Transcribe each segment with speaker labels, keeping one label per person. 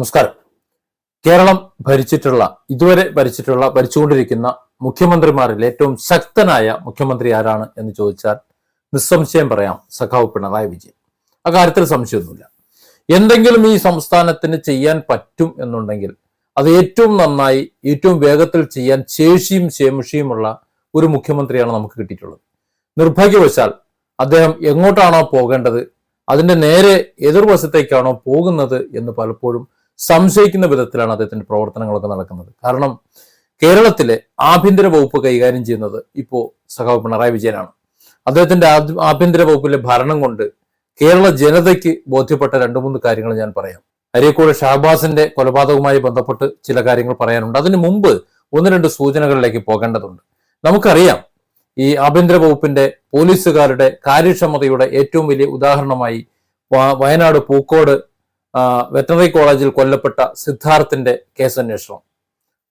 Speaker 1: നമസ്കാരം. കേരളം ഭരിച്ചിട്ടുള്ള ഇതുവരെ ഭരിച്ചിട്ടുള്ള ഭരിച്ചുകൊണ്ടിരിക്കുന്ന മുഖ്യമന്ത്രിമാരിൽ ഏറ്റവും ശക്തനായ മുഖ്യമന്ത്രി ആരാണ് എന്ന് ചോദിച്ചാൽ നിസ്സംശയം പറയാം സഖാവ് പിണറായി വിജയൻ. ആ കാര്യത്തിൽ സംശയമൊന്നുമില്ല. എന്തെങ്കിലും ഈ സംസ്ഥാനത്തിന് ചെയ്യാൻ പറ്റും എന്നുണ്ടെങ്കിൽ അത് ഏറ്റവും നന്നായി ഏറ്റവും വേഗത്തിൽ ചെയ്യാൻ ശേഷിയും ശേമുഷിയുമുള്ള ഒരു മുഖ്യമന്ത്രിയാണ് നമുക്ക് കിട്ടിയിട്ടുള്ളത്. നിർഭാഗ്യവശാൽ അദ്ദേഹം എങ്ങോട്ടാണോ പോകേണ്ടത് അതിന്റെ നേരെ എതിർവശത്തേക്കാണോ പോകുന്നത് എന്ന് പലപ്പോഴും സംശയിക്കുന്ന വിധത്തിലാണ് അദ്ദേഹത്തിന്റെ പ്രവർത്തനങ്ങളൊക്കെ നടക്കുന്നത്. കാരണം കേരളത്തിലെ ആഭ്യന്തര വകുപ്പ് കൈകാര്യം ചെയ്യുന്നത് ഇപ്പോ സഖാവ് പിണറായി വിജയനാണ്. അദ്ദേഹത്തിന്റെ ആഭ്യ- ആഭ്യന്തര വകുപ്പിലെ ഭരണം കൊണ്ട് കേരള ജനതയ്ക്ക് ബോധ്യപ്പെട്ട രണ്ടു മൂന്ന് കാര്യങ്ങൾ ഞാൻ പറയാം. അരീക്കോട് ഷാബാസിന്റെ കൊലപാതകവുമായി ബന്ധപ്പെട്ട് ചില കാര്യങ്ങൾ പറയാനുണ്ട്. അതിനു മുമ്പ് ഒന്ന് രണ്ട് സൂചനകളിലേക്ക് പോകേണ്ടതുണ്ട്. നമുക്കറിയാം ഈ ആഭ്യന്തര വകുപ്പിന്റെ പോലീസുകാരുടെ കാര്യക്ഷമതയുടെ ഏറ്റവും വലിയ ഉദാഹരണമായി വയനാട് പൂക്കോട് വെറ്ററിനറി കോളേജിൽ കൊല്ലപ്പെട്ട സിദ്ധാർത്ഥിന്റെ കേസന്വേഷണം.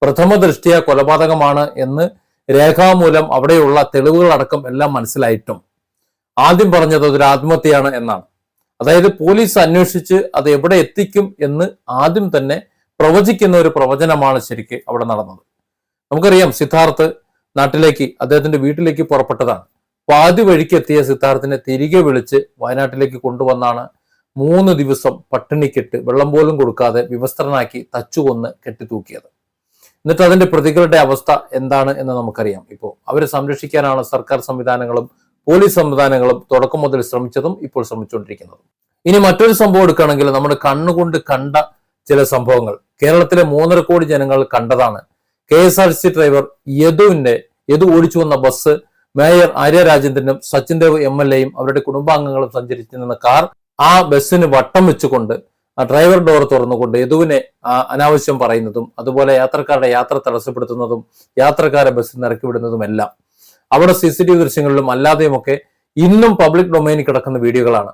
Speaker 1: പ്രഥമ ദൃഷ്ടിയ കൊലപാതകമാണ് എന്ന് രേഖാമൂലം അവിടെയുള്ള തെളിവുകൾ അടക്കം എല്ലാം മനസ്സിലായിട്ടും. ആദ്യം പറഞ്ഞത് അതൊരു ആത്മഹത്യയാണ് എന്നാണ്. അതായത് പോലീസ് അന്വേഷിച്ച് അത് എവിടെ എത്തിക്കും എന്ന് ആദ്യം തന്നെ പ്രവചിക്കുന്ന ഒരു പ്രവചനമാണ് ശരിക്ക് അവിടെ നടന്നത്. നമുക്കറിയാം സിദ്ധാർത്ഥ് നാട്ടിലേക്ക് അദ്ദേഹത്തിന്റെ വീട്ടിലേക്ക് പുറപ്പെട്ടതാണ്. പാതി വഴിക്ക് എത്തിയ സിദ്ധാർത്ഥിനെ തിരികെ വിളിച്ച് വയനാട്ടിലേക്ക് കൊണ്ടുവന്നാണ് മൂന്ന് ദിവസം പട്ടിണിക്കെട്ട് വെള്ളം പോലും കൊടുക്കാതെ വിവസ്ത്രനാക്കി തച്ചുകൊന്ന് കെട്ടിത്തൂക്കിയത്. എന്നിട്ട് അതിന്റെ പ്രതികളുടെ അവസ്ഥ എന്താണ് എന്ന് നമുക്കറിയാം. ഇപ്പോൾ അവരെ സംരക്ഷിക്കാനാണ് സർക്കാർ സംവിധാനങ്ങളും പോലീസ് സംവിധാനങ്ങളും തുടക്കം മുതൽ ശ്രമിച്ചതും ഇപ്പോൾ ശ്രമിച്ചുകൊണ്ടിരിക്കുന്നതും. ഇനി മറ്റൊരു സംഭവം എടുക്കുകയാണെങ്കിൽ നമ്മുടെ കണ്ണുകൊണ്ട് കണ്ട ചില സംഭവങ്ങൾ. കേരളത്തിലെ മൂന്നര കോടി ജനങ്ങൾ കണ്ടതാണ്. K S R C driver യദുവിന്റെ Yadu ഓടിച്ചു വന്ന ബസ് മേയർ ആര്യ രാജേന്ദ്രനും സച്ചിൻ ദേവ് എം എൽ എയും അവരുടെ കുടുംബാംഗങ്ങളും സഞ്ചരിച്ചിരുന്ന കാർ ആ ബസ്സിന് വട്ടം വെച്ചുകൊണ്ട് ആ ഡ്രൈവർ ഡോർ തുറന്നുകൊണ്ട് യദുവിനെ അനാവശ്യം പറയുന്നതും അതുപോലെ യാത്രക്കാരുടെ യാത്ര തടസ്സപ്പെടുത്തുന്നതും യാത്രക്കാരെ ബസ്സിൽ ഇറക്കി വിടുന്നതും എല്ലാം. അവിടെ സി സി ടി വി ദൃശ്യങ്ങളിലും അല്ലാതെയുമൊക്കെ ഇന്നും പബ്ലിക് ഡൊമൈനിൽ കിടക്കുന്ന വീഡിയോകളാണ്.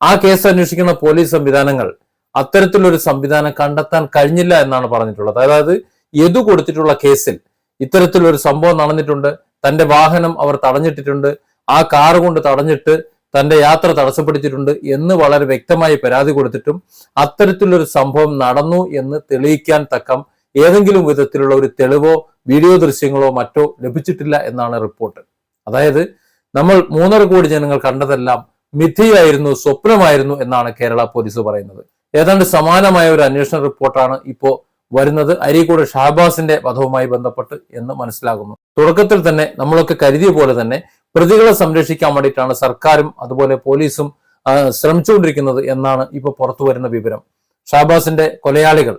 Speaker 1: ആ കേസ് അന്വേഷിക്കുന്ന പോലീസ് സംവിധാനങ്ങൾ അത്തരത്തിലൊരു സംവിധാനം കണ്ടെത്താൻ കഴിഞ്ഞില്ല എന്നാണ് പറഞ്ഞിട്ടുള്ളത്. അതായത് യദു കൊടുത്തിട്ടുള്ള കേസിൽ ഇത്തരത്തിലൊരു സംഭവം നടന്നിട്ടുണ്ട്. തന്റെ വാഹനം അവർ തടഞ്ഞിട്ടിട്ടുണ്ട്. ആ കാർ കൊണ്ട് തടഞ്ഞിട്ട് തന്റെ യാത്ര തടസ്സപ്പെടുത്തിയിട്ടുണ്ട് എന്ന് വളരെ വ്യക്തമായി പരാതി കൊടുത്തിട്ടും അത്തരത്തിലൊരു സംഭവം നടന്നു എന്ന് തെളിയിക്കാൻ തക്കം ഏതെങ്കിലും വിധത്തിലുള്ള ഒരു തെളിവോ വീഡിയോ ദൃശ്യങ്ങളോ മറ്റോ ലഭിച്ചിട്ടില്ല എന്നാണ് റിപ്പോർട്ട്. അതായത് നമ്മൾ മൂന്നര കോടി ജനങ്ങൾ കണ്ടതെല്ലാം മിഥിയായിരുന്നു സ്വപ്നമായിരുന്നു എന്നാണ് കേരള പോലീസ് പറയുന്നത്. ഏതാണ്ട് സമാനമായ ഒരു അന്വേഷണ റിപ്പോർട്ടാണ് ഇപ്പോ വരുന്നത്. അരീക്കോട് ഷാബാസിന്റെ വധവുമായി ബന്ധപ്പെട്ട് എന്ന് മനസ്സിലാകുന്നു. തുടക്കത്തിൽ തന്നെ നമ്മളൊക്കെ കരുതിയ പോലെ തന്നെ പ്രതികളെ സംരക്ഷിക്കാൻ വേണ്ടിയിട്ടാണ് സർക്കാരും അതുപോലെ പോലീസും ശ്രമിച്ചുകൊണ്ടിരിക്കുന്നത് എന്നാണ് ഇപ്പോൾ പുറത്തു വരുന്ന വിവരം. ഷാബാസിന്റെ കൊലയാളികൾ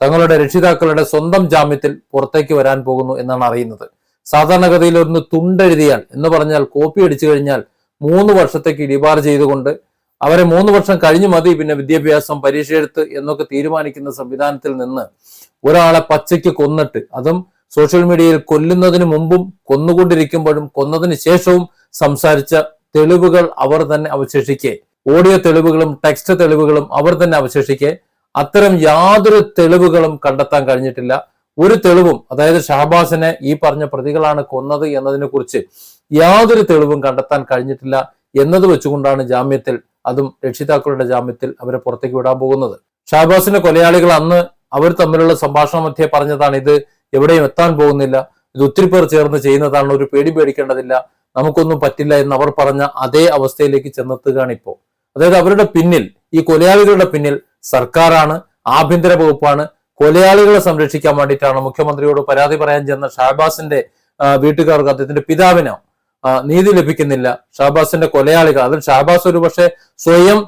Speaker 1: തങ്ങളുടെ രക്ഷിതാക്കളുടെ സ്വന്തം ജാമ്യത്തിൽ പുറത്തേക്ക് വരാൻ പോകുന്നു എന്നാണ് അറിയുന്നത്. സാധാരണഗതിയിൽ ഒന്ന് തുണ്ടെഴുതിയാൽ എന്ന് പറഞ്ഞാൽ കോപ്പി അടിച്ചു കഴിഞ്ഞാൽ മൂന്ന് വർഷത്തേക്ക് ഡിബാർ ചെയ്തുകൊണ്ട് അവരെ മൂന്ന് വർഷം കഴിഞ്ഞു മതി പിന്നെ വിദ്യാഭ്യാസം പരീക്ഷ എടുത്ത് എന്നൊക്കെ തീരുമാനിക്കുന്ന സംവിധാനത്തിൽ നിന്ന് ഒരാളെ പച്ചയ്ക്ക് കൊന്നിട്ട് അതും സോഷ്യൽ മീഡിയയിൽ കൊല്ലുന്നതിന് മുമ്പും കൊന്നുകൊണ്ടിരിക്കുമ്പോഴും കൊന്നതിന് ശേഷവും സംസാരിച്ച തെളിവുകൾ അവർ തന്നെ അവശേഷിക്കെ. ഓഡിയോ തെളിവുകളും ടെക്സ്റ്റ് തെളിവുകളും അവർ തന്നെ അവശേഷിക്കെ. അത്തരം യാതൊരു തെളിവുകളും കണ്ടെത്താൻ കഴിഞ്ഞിട്ടില്ല. ഒരു തെളിവും അതായത് ഷഹബാസിനെ ഈ പറഞ്ഞ പ്രതികളാണ് കൊന്നത് എന്നതിനെ കുറിച്ച് യാതൊരു തെളിവും കണ്ടെത്താൻ കഴിഞ്ഞിട്ടില്ല എന്നത് വെച്ചുകൊണ്ടാണ് ജാമ്യത്തിൽ അതും രക്ഷിതാക്കളുടെ ജാമ്യത്തിൽ അവരെ പുറത്തേക്ക് വിടാൻ പോകുന്നത്. ഷഹബാസിന്റെ കൊലയാളികൾ അന്ന് അവർ തമ്മിലുള്ള സംഭാഷണ മധ്യേ പറഞ്ഞതാണ് ഇത് എവിടെയും എത്താൻ പോകുന്നില്ല. ഇത് ഒത്തിരി പേർ ചേർന്ന് ചെയ്യുന്നതാണ്. ഒരു പേടി പേടിക്കേണ്ടതില്ല. നമുക്കൊന്നും പറ്റില്ല എന്ന് അവർ പറഞ്ഞ അതേ അവസ്ഥയിലേക്ക് ചെന്നെത്തുകയാണ് ഇപ്പോൾ. അതായത് അവരുടെ പിന്നിൽ ഈ കൊലയാളികളുടെ പിന്നിൽ സർക്കാരാണ് ആഭ്യന്തര വകുപ്പാണ്. കൊലയാളികളെ സംരക്ഷിക്കാൻ വേണ്ടിയിട്ടാണ് മുഖ്യമന്ത്രിയോട് പരാതി പറയാൻ ചെന്ന ഷാബാസിന്റെ വീട്ടുകാർക്ക് അദ്ദേഹത്തിന്റെ പിതാവിനോ നീതി ലഭിക്കുന്നില്ല. ഷാബാസിന്റെ കൊലയാളികൾ അതിൽ ഷാബാസ് ഒരു പക്ഷേ സ്വയം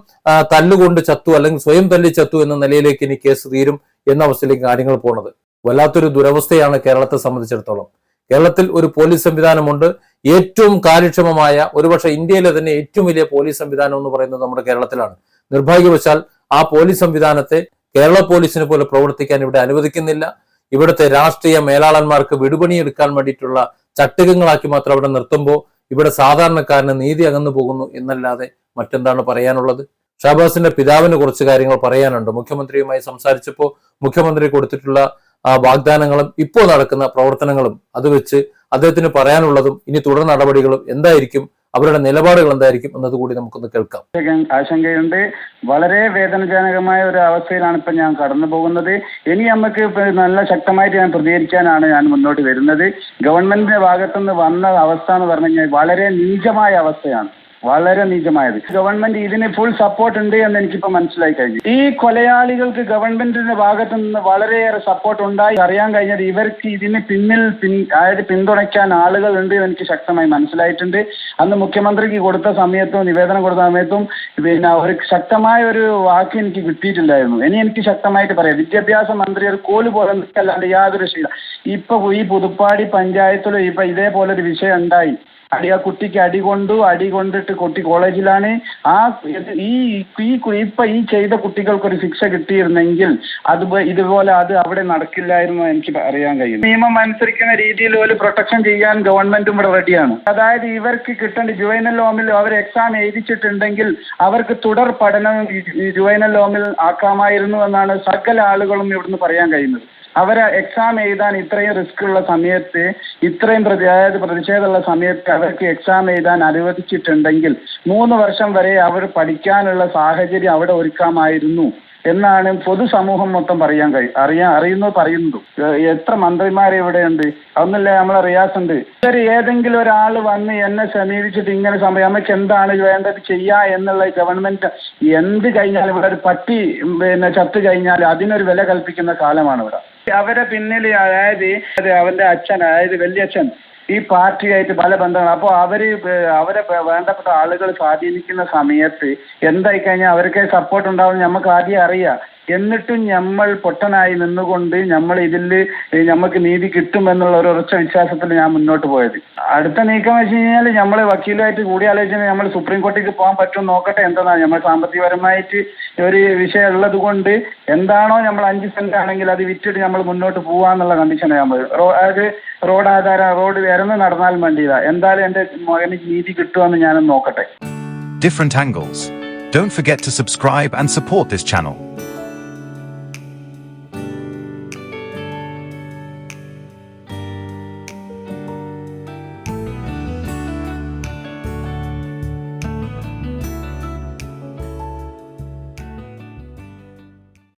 Speaker 1: തല്ലുകൊണ്ട് ചത്തു അല്ലെങ്കിൽ സ്വയം തല്ലി ചത്തു എന്ന നിലയിലേക്ക് ഇനി കേസ് തീരും എന്ന അവസ്ഥയിലേക്ക് കാര്യങ്ങൾ പോണത്. വല്ലാത്തൊരു ദുരവസ്ഥയാണ് കേരളത്തെ സംബന്ധിച്ചിടത്തോളം. കേരളത്തിൽ ഒരു പോലീസ് സംവിധാനമുണ്ട്. ഏറ്റവും കാര്യക്ഷമമായ ഒരുപക്ഷെ ഇന്ത്യയിലെ തന്നെ ഏറ്റവും വലിയ പോലീസ് സംവിധാനം എന്ന് പറയുന്നത് നമ്മുടെ കേരളത്തിലാണ്. നിർഭാഗ്യവശാൽ ആ പോലീസ് സംവിധാനത്തെ കേരള പോലീസിനെ പോലെ പ്രവർത്തിക്കാൻ ഇവിടെ അനുവദിക്കുന്നില്ല. ഇവിടുത്തെ രാഷ്ട്രീയ മേലാളന്മാർക്ക് വിടുപണിയെടുക്കാൻ വേണ്ടിയിട്ടുള്ള ചട്ടുകങ്ങളാക്കി മാത്രം അവിടെ നിർത്തുമ്പോൾ ഇവിടെ സാധാരണക്കാരന് നീതി അകന്നു പോകുന്നു എന്നല്ലാതെ മറ്റെന്താണ് പറയാനുള്ളത്? ഷാബാസിന്റെ പിതാവിന് കുറച്ച് കാര്യങ്ങൾ പറയാനുണ്ട്. മുഖ്യമന്ത്രിയുമായി സംസാരിച്ചപ്പോൾ മുഖ്യമന്ത്രി കൊടുത്തിട്ടുള്ള ആ വാഗ്ദാനങ്ങളും ഇപ്പോൾ നടക്കുന്ന പ്രവർത്തനങ്ങളും അത് വെച്ച് അദ്ദേഹത്തിന് പറയാനുള്ളതും ഇനി തുടർ നടപടികളും എന്തായിരിക്കും? അവരുടെ നിലപാടുകൾ എന്തായിരിക്കും എന്നത് കൂടി നമുക്കൊന്ന് കേൾക്കാം.
Speaker 2: ആശങ്ക- ആശങ്കയുണ്ട്. വളരെ വേദനജനകമായ ഒരു അവസ്ഥയിലാണ് ഇപ്പൊ ഞാൻ കടന്നു പോകുന്നത്. ഇനി നമുക്ക് നല്ല ശക്തമായിട്ട് ഞാൻ പ്രതികരിക്കാനാണ് ഞാൻ മുന്നോട്ട് വരുന്നത്. ഗവൺമെന്റിന്റെ ഭാഗത്തുനിന്ന് വന്ന അവസ്ഥ എന്ന് പറഞ്ഞു കഴിഞ്ഞാൽ വളരെ നീചമായ അവസ്ഥയാണ്. വളരെ നീചമായത്. ഗവൺമെന്റ് ഇതിന് ഫുൾ സപ്പോർട്ട് ഉണ്ട് എന്ന് എനിക്കിപ്പോ മനസ്സിലായി കഴിഞ്ഞു. ഈ കൊലയാളികൾക്ക് ഗവൺമെന്റിന്റെ ഭാഗത്തു നിന്ന് വളരെയേറെ സപ്പോർട്ട് ഉണ്ടായി. അറിയാൻ കഴിഞ്ഞത് ഇവർക്ക് ഇതിന് പിന്നിൽ അതായത് പിന്തുണയ്ക്കാൻ ആളുകൾ ഉണ്ട് എന്ന് എനിക്ക് ശക്തമായി മനസ്സിലായിട്ടുണ്ട്. അന്ന് മുഖ്യമന്ത്രിക്ക് കൊടുത്ത സമയത്തും നിവേദനം കൊടുത്ത സമയത്തും പിന്നെ ഒരു ശക്തമായ ഒരു വാക്ക് എനിക്ക് കിട്ടിയിട്ടില്ലായിരുന്നു. ഇനി എനിക്ക് ശക്തമായിട്ട് പറയാം. വിദ്യാഭ്യാസ മന്ത്രി ഒരു കോൽ പോലെ നിൽക്കല്ലാണ്ട് യാതൊരു ശീല ഇപ്പൊ ഈ പുതുപ്പാടി പഞ്ചായത്തിലും ഇപ്പൊ ഇതേപോലെ ഒരു വിഷയം ഉണ്ടായി. അടി ആ കുട്ടിക്ക് അടി കൊണ്ടു അടി കൊണ്ടിട്ട് കുട്ടി കോളേജിലാണ്. ആ ഈ ഈ ഇപ്പൊ ഈ ചെയ്ത കുട്ടികൾക്ക് ഒരു ശിക്ഷ കിട്ടിയിരുന്നെങ്കിൽ അത് ഇതുപോലെ അത് അവിടെ നടക്കില്ലായിരുന്നു എനിക്ക് അറിയാൻ കഴിയും നിയമം അനുസരിക്കുന്ന രീതിയിൽ ഒരു പ്രൊട്ടക്ഷൻ ചെയ്യാൻ ഗവൺമെന്റും ഇവിടെ റെഡിയാണ്. അതായത് ഇവർക്ക് കിട്ടേണ്ട ജുവൈനൽ ലോമിൽ അവർ എക്സാം എഴുതിച്ചിട്ടുണ്ടെങ്കിൽ അവർക്ക് തുടർ പഠനം ജുവൈനൽ ലോമിൽ ആക്കാമായിരുന്നു എന്നാണ് സകല ആളുകളും ഇവിടുന്ന് പറയാൻ കഴിയുന്നത്. അവരെ എക്സാം എഴുതാൻ ഇത്രയും റിസ്ക് ഉള്ള സമയത്ത് ഇത്രയും പ്രതി അതായത് പ്രതിഷേധമുള്ള സമയത്ത് അവർക്ക് എക്സാം എഴുതാൻ അനുവദിച്ചിട്ടുണ്ടെങ്കിൽ മൂന്ന് വർഷം വരെ അവർ പഠിക്കാനുള്ള സാഹചര്യം അവിടെ ഒരുക്കാമായിരുന്നു എന്നാണ് പൊതുസമൂഹം മൊത്തം പറയാൻ കഴിയും അറിയാൻ അറിയുന്നു പറയുന്നതും എത്ര മന്ത്രിമാരെ ഇവിടെയുണ്ട്? അതൊന്നുമില്ല നമ്മളെ റിയാസ് ഉണ്ട്. ഇവർ ഏതെങ്കിലും ഒരാൾ വന്ന് എന്നെ സമീപിച്ചിട്ട് ഇങ്ങനെ സമയം നമുക്ക് എന്താണ് വേണ്ടത് ചെയ്യാ എന്നുള്ള ഗവൺമെന്റ് എന്ത് കഴിഞ്ഞാലും ഇവിടെ ഒരു പട്ടി പിന്നെ ചത്തു കഴിഞ്ഞാൽ അതിനൊരു വില കൽപ്പിക്കുന്ന കാലമാണ് ഇവിടെ. അവരെ പിന്നിൽ അതായത് അവന്റെ അച്ഛൻ അതായത് വല്യച്ഛൻ ഈ പാർട്ടിയായിട്ട് പല ബന്ധങ്ങൾ അപ്പോൾ അവർ അവരെ വേണ്ടപ്പെട്ട ആളുകൾ സ്വാധീനിക്കുന്ന സമയത്ത് എന്തായി കഴിഞ്ഞാൽ അവർക്ക് സപ്പോർട്ട് ഉണ്ടാവും നമുക്ക് ആദ്യം അറിയാം. എന്നിട്ടും നമ്മൾ പൊട്ടനായി നിന്നുകൊണ്ട് നമ്മൾ ഇതിൽ നമുക്ക് നീതി കിട്ടുമെന്നുള്ള ഒരു ഉറച്ച വിശ്വാസത്തിൽ ഞാൻ മുന്നോട്ട് പോയത് അടുത്ത നീക്കം വെച്ച് കഴിഞ്ഞാൽ നമ്മൾ വക്കീലുമായിട്ട് കൂടിയാലോചന നമ്മൾ സുപ്രീം കോടതിക്ക് പോകാൻ പറ്റും നോക്കട്ടെ എന്താണ് നമ്മൾ സാമ്പത്തികപരമായിട്ട് ഒരു വിഷയം ഉള്ളത് കൊണ്ട് എന്താണോ നമ്മൾ അഞ്ച് സെന്റ് ആണെങ്കിൽ അത് വിറ്റിട്ട് നമ്മൾ മുന്നോട്ട് പോവാന്നുള്ള കണ്ടീഷനാണ് നമ്മൾ റോ അത് റോഡ് ആധാര റോഡ് വരുന്ന നടന്നാൽ വേണ്ടിയതാ എന്തായാലും എന്റെ മകന് നീതി കിട്ടുമെന്ന് ഞാനൊന്ന് നോക്കട്ടെ
Speaker 3: different angles. Don't forget to subscribe and support this channel.